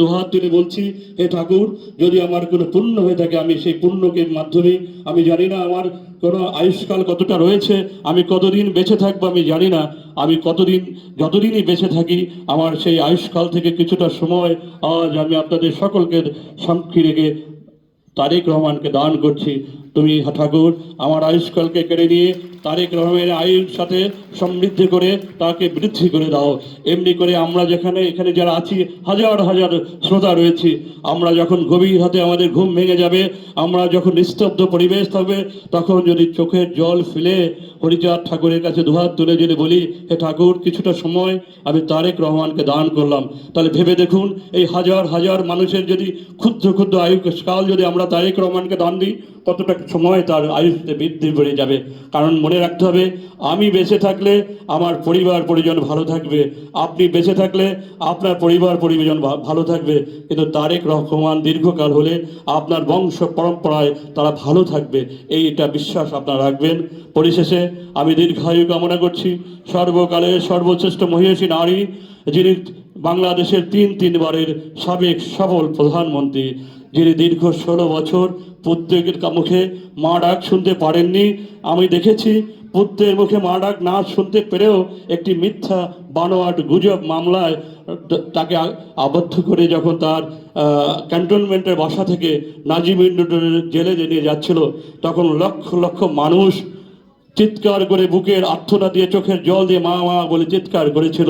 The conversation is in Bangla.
দুহাত তুলে বলছি, হে ঠাকুর, যদি আমার কোনো পুণ্য হয়ে থাকে, আমি সেই পুণ্যকে মাধ্যমে, আমি জানি না আমার কোনো আয়ুষ্কাল কতটা রয়েছে, আমি কতদিন বেঁচে থাকব আমি জানি না, আমি কতদিন, যতদিনই বেঁচে থাকি, আমার সেই আয়ুষ্কাল থেকে কিছুটা সময় আজ আমি আপনাদের সকলকে সাক্ষী রেখে তারেক রহমানকে দান করছি। তুমি ঠাকুর, আমার আয়ুষ্কালকে কেড়ে নিয়ে তারেক রহমানের আয়ুর সাথে সমৃদ্ধি করে তাকে বৃদ্ধি করে দাও। এমনি করে আমরা যেখানে, এখানে যারা আছি, হাজার হাজার শ্রোতা রয়েছি, আমরা যখন গভীর হাতে আমাদের ঘুম ভেঙে যাবে, আমরা যখন নিস্তব্ধ পরিবেশ থাকবে, তখন যদি চোখের জল ফেলে হরিচাঁদ ঠাকুরের কাছে দুহাত তুলে যদি বলি, হে ঠাকুর, কিছুটা সময় আমি তারেক রহমানকে দান করলাম। তাহলে ভেবে দেখুন, এই হাজার হাজার মানুষের যদি ক্ষুদ্র ক্ষুদ্র আয়ু কাল যদি আমরা তারেক রহমানকে দান দিই কতটা সময় তার আয়ুতে বৃদ্ধি বেড়ে যাবে? কারণ মনে রাখতে হবে, আমি বেঁচে থাকলে আমার পরিবার, পরিজন ভালো থাকবে। আপনি বেঁচে থাকলে আপনার পরিবার, পরিজন ভালো থাকবে। কিন্তু তারেক রহমান দীর্ঘকাল হলে আপনার বংশ পরম্পরায় তারা ভালো থাকবে। এইটা বিশ্বাস আপনারা রাখবেন। পরিশেষে আমি দীর্ঘায়ু কামনা করছি। সর্বকালে সর্বশ্রেষ্ঠ মহিষী নারী, যিনি বাংলাদেশের তিন তিনবারের সাবেক সফল প্রধানমন্ত্রী। যিনি দীর্ঘ ষোলো বছর প্রত্যেকের মুখে মা ডাক শুনতে পারেননি, আমি দেখেছি পুত্রের মুখে মা ডাক না শুনতে পেরেও একটি মিথ্যা বানোয়াট গুজব মামলায় তাকে আবদ্ধ করে যখন তার ক্যান্টনমেন্টের বাসা থেকে নাজিম ইন্ডোরের জেলে নিয়ে যাচ্ছিল, তখন লক্ষ লক্ষ মানুষ চিৎকার করে বুকের আর্থনা দিয়ে চোখের জল দিয়ে মা মা বলে চিৎকার করেছিল।